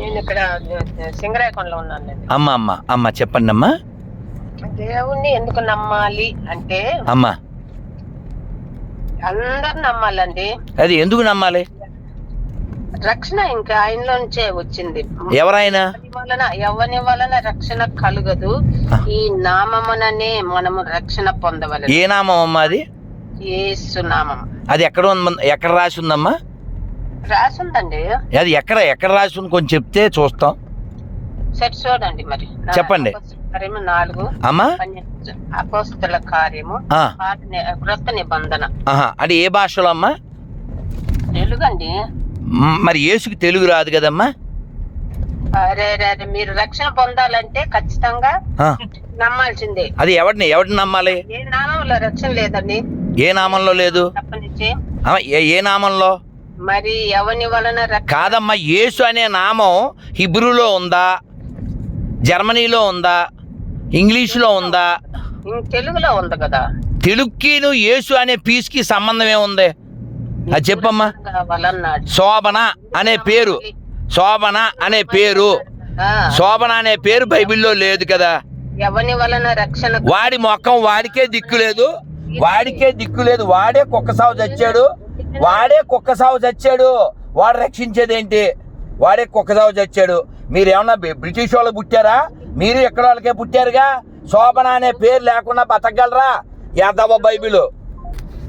నేను ఇక్కడ సింగరాయకొండలో ఉన్నానండి అమ్మ అమ్మ అమ్మ చెప్పండి అమ్మా దేవుణ్ణి ఎందుకు నమ్మాలి అంటే అమ్మ. అందరు నమ్మాలండి. అది ఎందుకు నమ్మాలి? రక్షణ ఇంకా ఆయనలో నుంచే వచ్చింది. ఎవరైనా ఎవరి వలన ఎవరి వలన రక్షణ కలుగదు. ఈ నామముననే మనము రక్షణ పొందవలెను. ఏ నామం అమ్మా అది? యేసు నామం అది ఎక్కడ ఉంది ఎక్కడ రాసి ఉందమ్మా? రాసుందండి అది ఎక్కడ ఎక్కడ రాసి ఉంది కొంచెం చెప్తే చూస్తాం. సరి చూడండి మరి. చెప్పండి. కార్యము నాలుగు అమ్మా. అపోస్తల కార్యము క్రొత్త నిబంధన. అంటే ఏ భాషలో అమ్మా? తెలుగండి. మ్, మరి యేసుకి తెలుగు రాదు కదమ్మా? అరే అరే అరే, మీరు రక్షణ పొందాలంటే ఖచ్చితంగా నమ్మాల్సిందే. అది ఎవరిని ఎవరిని నమ్మాలి? ఏ నామంలో రక్షణ లేదండి. ఏ నామంలో లేదు? ఏ నామంలో? మరి ఎవని వలన కాదమ్మా యేసు అనే నామం హిబ్రూలో ఉందా? జర్మనీలో ఉందా? ఇంగ్లీషులో ఉందా? తెలుగులో ఉంది కదా. తెలుగుకి నువ్వు యేసు అనే పీస్కి సంబంధం ఏముంది? అది చెప్పమ్మా. శోభన అనే పేరు. శోభన అనే పేరు. శోభన అనే పేరు బైబిల్లో లేదు కదా. ఎవని వలన రక్షణ వాడి మొక్కం వాడికే దిక్కు లేదు. వాడికే దిక్కు లేదు. వాడే కుక్క సాగు చచ్చాడు. వాడే కుక్క సాగు చచ్చాడు. వాడు రక్షించేదేంటి? వాడే కుక్క సాగు చచ్చాడు. మీరేమన్నా బ్రిటిష్ వాళ్ళు పుట్టారా? మీరు ఎక్కడ వాళ్ళకే పుట్టారుగా? శోభన అనే పేరు లేకుండా బతకగలరా? యాదవ బైబిల్.